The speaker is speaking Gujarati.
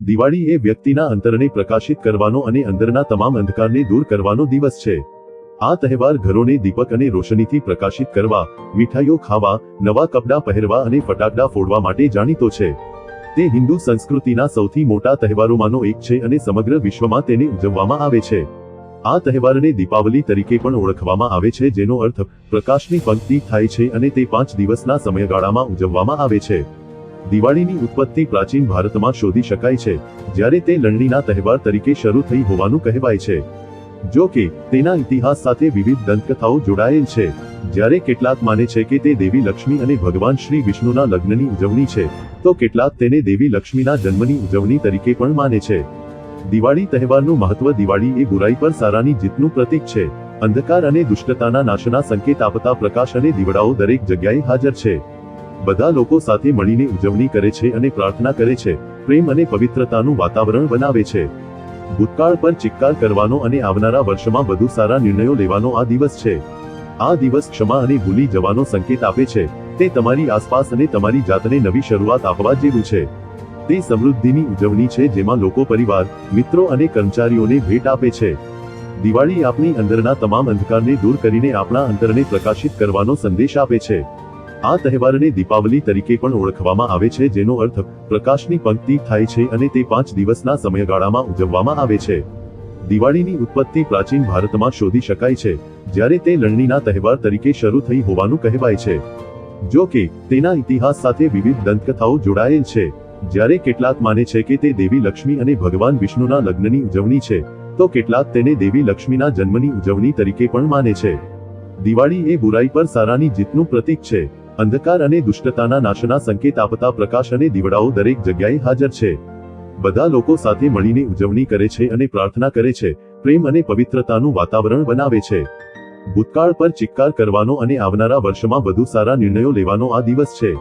દિવાળી એ વ્યક્તિના અંતરને પ્રકાશિત કરવાનો અને અંદરના તમામ અંધકારને દૂર કરવાનો દિવસ છે. આ તહેવાર ઘરોને દીપક અને રોશનીથી પ્રકાશિત કરવા, મીઠાઈઓ ખાવા, નવા કપડાં પહેરવા અને ફટાકડા ફોડવા માટે જાણીતો છે. તે હિન્દુ સંસ્કૃતિના સૌથી મોટા તહેવારોમાંનો એક છે અને સમગ્ર વિશ્વમાં તેને ઉજવવામાં આવે છે. આ તહેવારને દીપાવલી તરીકે પણ ઓળખવામાં આવે છે, જેનો અર્થ પ્રકાશની પંક્તિ થાય છે અને તે પાંચ દિવસના સમયગાળામાં ઉજવવામાં આવે છે. દિવાળીની ઉત્પત્તિ પ્રાચીન ભારતમાં શોધી શકાય છે, જ્યારે તે લણણીના તહેવાર તરીકે શરૂ થઈ હોવાનું કહેવાય છે. જો કે, તેના ઇતિહાસ સાથે વિવિધ દંતકથાઓ જોડાયેલ છે, જ્યારે કેટલાક માને છે કે તે દેવી લક્ષ્મી અને ભગવાન શ્રી વિષ્ણુના લગ્નની ઉજવણી છે, તો કેટલાક તેને દેવી લક્ષ્મીના જન્મની ઉજવણી તરીકે પણ માને છે. દિવાળી તહેવારનું મહત્વ દિવાળી એ બુરાઈ પર સારાની જીતનું પ્રતીક છે. અંધકાર અને દુષ્ટતાના નાશના સંકેત આપતા પ્રકાશ અને દીવડાઓ દરેક જગ્યાએ હાજર છે. બધા લોકો સાથે મળીને ઉજવણી કરે છે અને પ્રાર્થના કરે છે. પ્રેમ અને પવિત્રતાનું વાતાવરણ બનાવે છે. ભૂતકાળ પર ચિક્કાર કરવાનો અને આવનારા વર્ષમાં વધુ સારા નિર્ણયો લેવાનો આ દિવસ છે. આ દિવસ ક્ષમા અને ભૂલી જવાનો સંકેત આપે છે. તે તમારી આસપાસ અને તમારી જાતને નવી શરૂઆત આપવા જેવું છે. તે સમૃદ્ધિની ઉજવણી છે જેમાં લોકો પરિવાર, મિત્રો અને કર્મચારીઓને ભેટ આપે છે. દિવાળી આપણી અંદરના તમામ અંધકારને દૂર કરીને આપણા અંતરને પ્રકાશિત કરવાનો સંદેશ આપે છે. આ તહેવારને દીપાવલી તરીકે પણ ઓળખવામાં આવે છે, જેનો અર્થ પ્રકાશની પંક્તિ થાય છે અને તે પાંચ દિવસના સમયગાળામાં ઉજવવામાં આવે છે. દિવાળીની ઉત્પત્તિ પ્રાચીન ભારતમાં શોધી શકાય છે, જ્યારે તે લણણીના તહેવાર તરીકે શરૂ થઈ હોવાનું કહેવાય છે. જો કે, તેના ઇતિહાસ સાથે વિવિધ દંતકથાઓ જોડાયેલ છે. જ્યારે કેટલાક માને છે કે તે દેવી લક્ષ્મી અને ભગવાન વિષ્ણુના લગ્નની ઉજવણી છે, તો કેટલાક તેને દેવી લક્ષ્મીના જન્મની ઉજવણી તરીકે પણ માને છે. દિવાળી એ બુરાઈ પર સારાની જીતનું પ્રતીક છે. અંધકાર અને દુષ્ટતાના નાશના સંકેત આપતા પ્રકાશ અને દીવડાઓ દરેક જગ્યાએ હાજર છે. બધા લોકો સાથે મળીને ઉજવણી કરે છે અને પ્રાર્થના કરે છે. પ્રેમ અને પવિત્રતાનું વાતાવરણ બનાવે છે. ભૂતકાળ પર ચિક્કાર કરવાનો અને આવનારા વર્ષમાં વધુ સારા નિર્ણયો લેવાનો આ દિવસ છે.